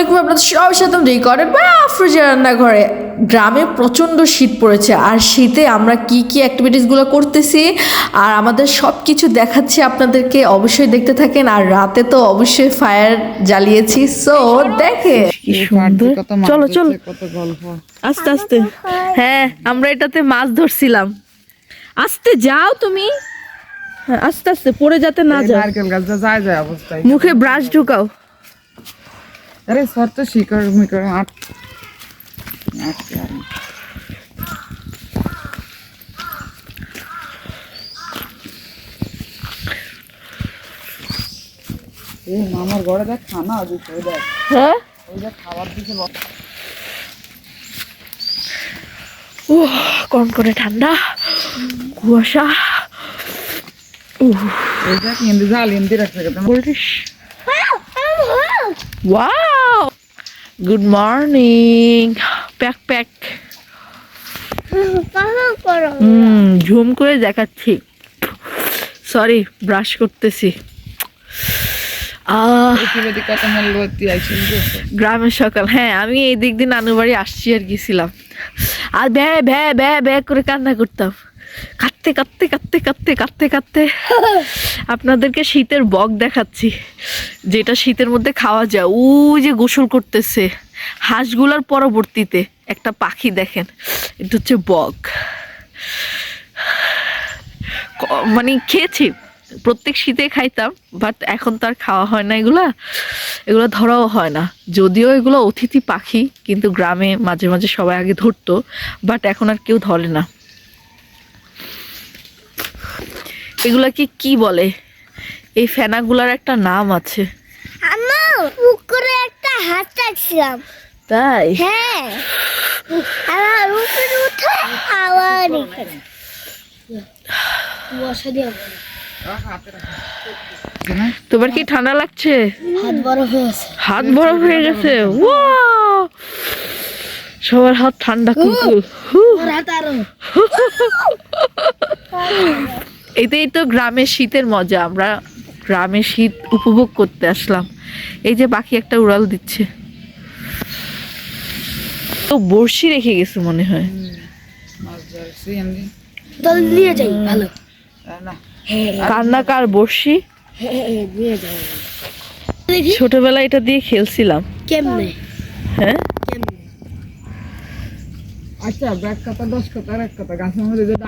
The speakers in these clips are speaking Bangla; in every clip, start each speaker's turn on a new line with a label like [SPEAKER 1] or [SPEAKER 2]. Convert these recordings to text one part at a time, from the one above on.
[SPEAKER 1] আলাইকুম আপনাদের সবার সাথে রেকর্ডেড বা আফরোজা রান্নাঘরে। গ্রামে প্রচণ্ড শীত পড়েছে আর শীতে আমরা কি কি অ্যাক্টিভিটিসগুলো করতেছি আর আমাদের সব কিছু দেখাচ্ছি আপনাদেরকে অবশ্যই দেখতে থাকেন আর রাতে তো অবশ্যই ফায়ার জ্বালিয়েছি। সো দেখে চলো চলো। আস্তে আস্তে। হ্যাঁ আমরা এটাতে মাছ ধরছিলাম। আস্তে যাও তুমি। হ্যাঁ আস্তে আস্তে পড়ে যাতে না যাও।
[SPEAKER 2] যায়
[SPEAKER 1] মুখে ব্রাশ ঢুকাও।
[SPEAKER 2] আরে সর তো শিকড় মিকড় আট আটকে আর। এই মামার ঘরে দেখ খানা ওই দেখ।
[SPEAKER 1] হ্যাঁ?
[SPEAKER 2] ওই দেখ খাবার
[SPEAKER 1] উহ, কম করে ঠান্ডা কুয়াশা। উহ,
[SPEAKER 2] এই দেখ হিন্দি জাল হিন্দি রাখছে কেন
[SPEAKER 1] বলিস ওয়াও গুড মর্নিং প্যাক প্যাক হুম ঝুম করে দেখাচ্ছি। সরি ব্রাশ করতেছি। গ্রামের সকাল। হ্যাঁ আমি এই দিক দিয়ে নানু বাড়ি আসছি আর গেছিলাম আর ব্যা ব্যা ব্যা ব্যা করে কান্না করতাম। কাঁদতে কাঁদতে কাঁদতে কাঁদতে কাঁদতে কাঁদতে। আপনাদেরকে শীতের বক দেখাচ্ছি। যেটা শীতের মধ্যে খাওয়া যায়। ও যে গোসল করতেছে। হাঁসগুলার পরবর্তীতে একটা পাখি দেখেন। এটা হচ্ছে বক। মানে খেয়েছি। প্রত্যেক শীতে খাইতাম বাট এখন তো আর খাওয়া হয় না এগুলা। এগুলো ধরাও হয় না। যদিও এগুলো অতিথি পাখি কিন্তু গ্রামে মাঝে মাঝে সবাই আগে ধরতো বাট এখন আর কেউ ধরে না। এগুলাকে কি বলে? এই ফেনাগুলার একটা নাম আছে।
[SPEAKER 3] পুকুরে একটা হাত রাখছিলাম।
[SPEAKER 1] তাই?
[SPEAKER 3] হ্যাঁ। আমার উপরে উঠে আবার এখানে। বসা দিয়ে
[SPEAKER 1] তোমার কি ঠান্ডা লাগছে?
[SPEAKER 3] হাত
[SPEAKER 1] বরফ হয়ে গেছে! সবার হাত ঠান্ডা কুলকুল। এটাই তো গ্রামের শীতের মজা আমরা গ্রামের শীত উপভোগ করতে আসলাম। এই যে বাকি একটা উড়াল দিচ্ছে। তো বড়শি রেখে গেছে মনে হয়। কান্না কার বড়শি। ছোটবেলায় এটা দিয়ে খেলছিলাম।
[SPEAKER 3] কেমনে?
[SPEAKER 1] হ্যাঁ?
[SPEAKER 2] আচ্ছা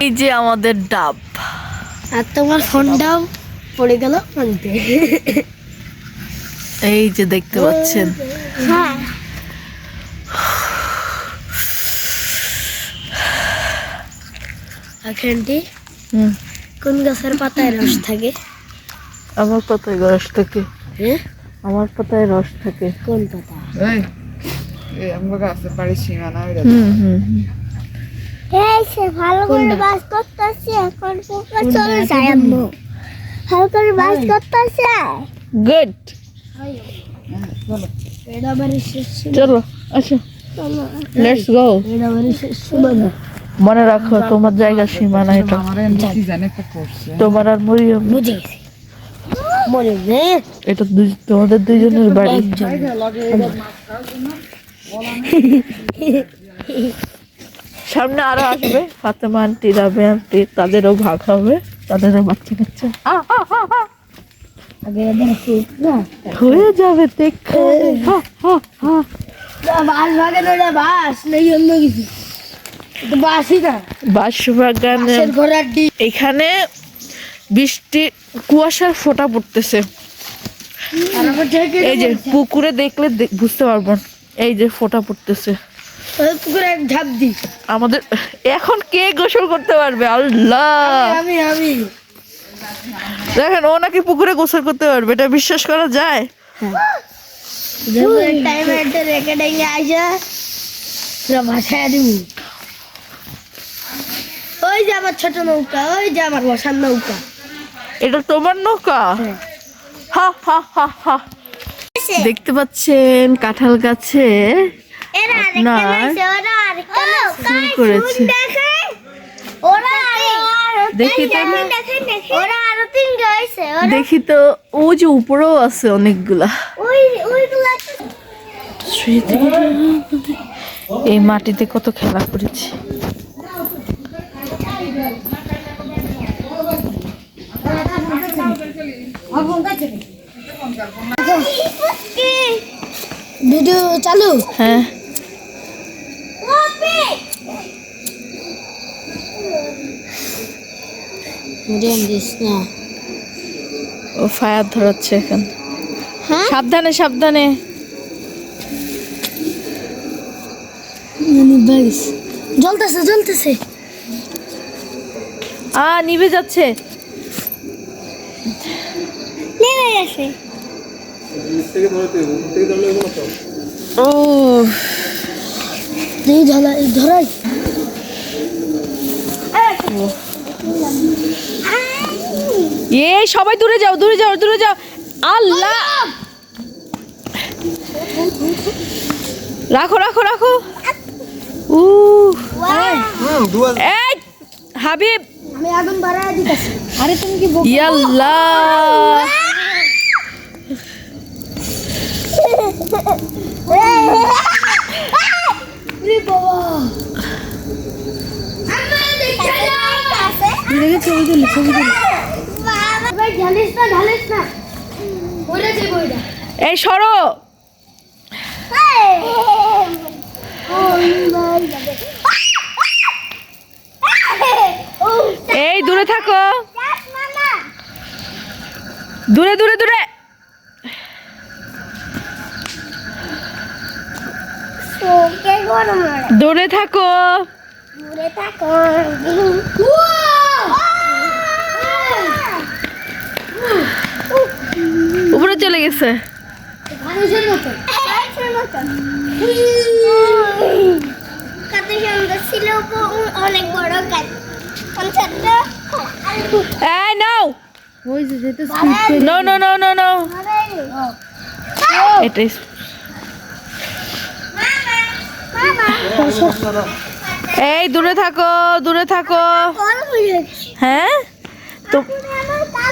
[SPEAKER 1] এই যে আমাদের ডাব।
[SPEAKER 3] আর তোমার ফোনটাও পড়ে গেল আনতে।
[SPEAKER 1] এই যে দেখতে পাচ্ছেন।
[SPEAKER 3] হ্যাঁ। আখেনটি কোন গাছের পাতায় রস থাকে?
[SPEAKER 1] আমার পাতায় রস থাকে।
[SPEAKER 3] হ্যাঁ?
[SPEAKER 1] আমার পাতায় রস থাকে।
[SPEAKER 3] কোন পাতা?
[SPEAKER 2] এই এই আমরা গাছের বাড়ির সীমানা
[SPEAKER 1] হুম হুম।
[SPEAKER 3] ভালো করে বাস করতেছে এখন পোকা চলে যায় আম্মু। ভালো করে বাস করতেছে।
[SPEAKER 1] গুড
[SPEAKER 2] চলো
[SPEAKER 1] আচ্ছা। লেটস গো
[SPEAKER 3] না
[SPEAKER 1] মনে রাখো তোমার জায়গা সীমানা এটা
[SPEAKER 2] একটা করছে
[SPEAKER 1] তোমার আর মরিয়ম
[SPEAKER 3] মনে নেই
[SPEAKER 1] এটা দুই- তোমাদের দুইজনের বাড়ি। সামনে আরও আসবে। ফাতেমা আন্টি রাবে আন্টি তাদেরও ভাগ হবে তাদেরও বাচ্চা কাচ্চা। হয়ে যাবে দেখো।
[SPEAKER 3] বাস ভাগে বাস নেই অন্য কিছু। বাসই না।
[SPEAKER 1] বাঁশবাগান
[SPEAKER 3] বাসের
[SPEAKER 1] এখানে বৃষ্টি কুয়াশার ফোঁটা পড়তেছে। এই যে পুকুরে দেখলে বুঝতে পারবেন এই যে ফোটা পড়তেছে।
[SPEAKER 3] পুকুরে এক ঝাঁপ দি
[SPEAKER 1] আমাদের এখন কে গোসল করতে পারবে? আল্লাহ!
[SPEAKER 3] আমি আমি
[SPEAKER 1] দেখেন ও নাকি পুকুরে গোসল করতে পারবে এটা বিশ্বাস করা যায়?
[SPEAKER 3] টাইম একটা রেখে ডেকে আইসা ভাসায় দিবি ওই যে আমার ছোট নৌকা ওই যে আমার বসার নৌকা।
[SPEAKER 1] এটা তোমার নৌকা?
[SPEAKER 3] হ্যাঁ।
[SPEAKER 1] হা হা হা হা। দেখতে পাচ্ছেন কাঁঠাল গাছে করেছে। দেখি? তো দেখি ও যে উপরেও আছে অনেকগুলা।
[SPEAKER 3] ওই ওইগুলা
[SPEAKER 1] স্মৃতি এই মাটিতে কত খেলা করেছি।
[SPEAKER 3] ভিডিও চালু
[SPEAKER 1] হ্যাঁ।
[SPEAKER 3] মিডিয়াম দিস না।
[SPEAKER 1] ও ফায়ার ধরাচ্ছে এখন।
[SPEAKER 3] হ্যাঁ?
[SPEAKER 1] সাবধানে সাবধানে।
[SPEAKER 3] বাইস জ্বলতেছে জ্বলতেছে।
[SPEAKER 1] আ নিভে যাচ্ছে।
[SPEAKER 3] নেমে গেছে
[SPEAKER 1] ও।
[SPEAKER 3] ধরাই।
[SPEAKER 1] এ সবাই দূরে যাও দূরে যাও দূরে যাও। আল্লাহ! রাখো রাখো রাখো। উ এই। হাবিব।
[SPEAKER 3] আমি আগুন বাড়ায় দিতেছি। আরে তুমি কি
[SPEAKER 1] ইয়াল্লাহ
[SPEAKER 3] রে বাবা। দেখে ছবি তুলি ছবি তুলি।
[SPEAKER 1] এই সরো। এই। দূরে থাকো। দূরে দূরে দূরে। দূরে থাকো।
[SPEAKER 3] দূরে থাকো। পঞ্চান্ন
[SPEAKER 1] এই নাও।
[SPEAKER 3] ওই যে যেতে
[SPEAKER 1] no no no no no এটাই এই দূরে থাকো দূরে থাকো।
[SPEAKER 3] হয়ে গেছে।
[SPEAKER 1] হ্যাঁ? তো